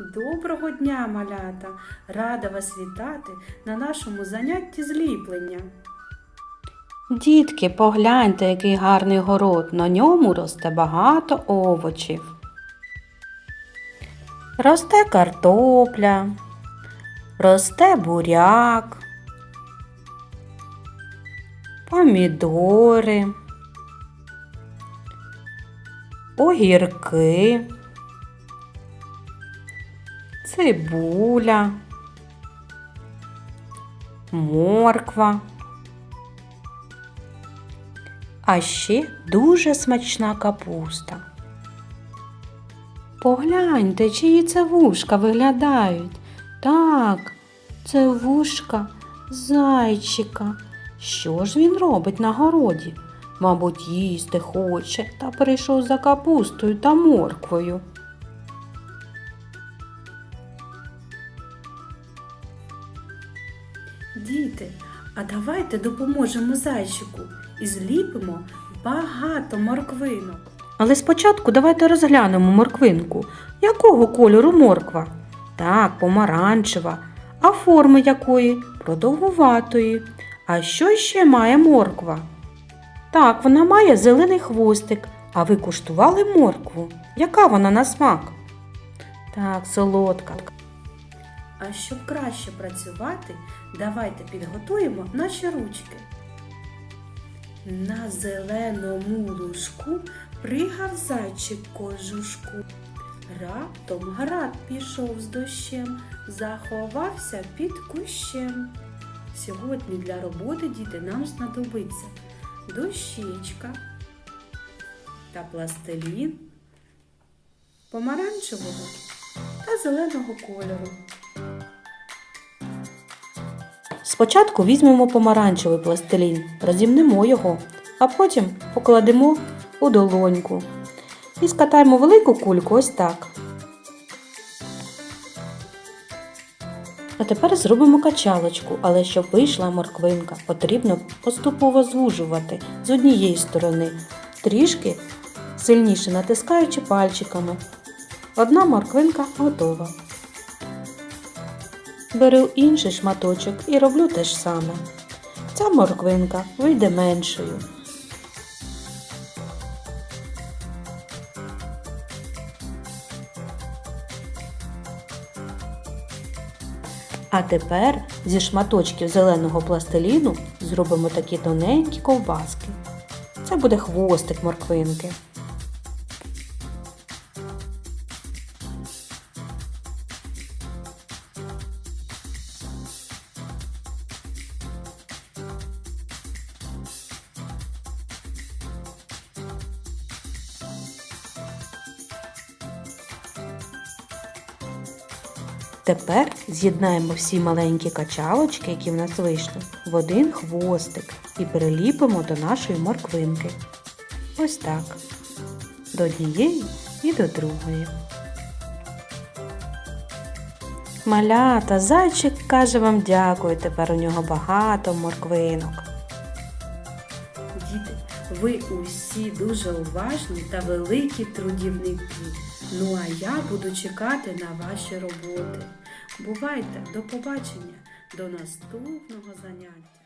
Доброго дня, малята! Рада вас вітати на нашому занятті зліплення. Дітки, погляньте, який гарний город. На ньому росте багато овочів. Росте картопля, росте буряк, помідори, огірки, цибуля, морква. А ще дуже смачна капуста. Погляньте, чиї це вушка виглядають. Так, це вушка зайчика. Що ж він робить на городі? Мабуть, їсти хоче та прийшов за капустою та морквою. Діти, а давайте допоможемо зайчику і зліпимо багато морквинок. Але спочатку давайте розглянемо морквинку. Якого кольору морква? Так, помаранчева. А форми якої? Продовгуватої. А що ще має морква? Так, вона має зелений хвостик. А ви куштували моркву? Яка вона на смак? Так, солодка. А щоб краще працювати, давайте підготуємо наші ручки. На зеленому лужку пригав зайчик кожушку. Раптом град пішов з дощем, заховався під кущем. Сьогодні для роботи діти нам знадобиться дощечка та пластилін помаранчевого та зеленого кольору. Спочатку візьмемо помаранчевий пластилін, розімнемо його, а потім покладемо у долоньку і скатаємо велику кульку ось так. А тепер зробимо качалочку, але щоб вийшла морквинка, потрібно поступово звужувати з однієї сторони, трішки сильніше натискаючи пальчиками. Одна морквинка готова. Беру інший шматочок і роблю те ж саме. Ця морквинка вийде меншою. А тепер зі шматочків зеленого пластиліну зробимо такі тоненькі ковбаски. Це буде хвостик морквинки. Тепер з'єднаємо всі маленькі качалочки, які в нас вийшли, в один хвостик і приліпимо до нашої морквинки. Ось так. До однієї і до другої. Малята, зайчик каже вам дякую, тепер у нього багато морквинок. Діти, ви усі дуже уважні та великі трудівники. Ну а я буду чекати на ваші роботи. Бувайте, до побачення, до наступного заняття.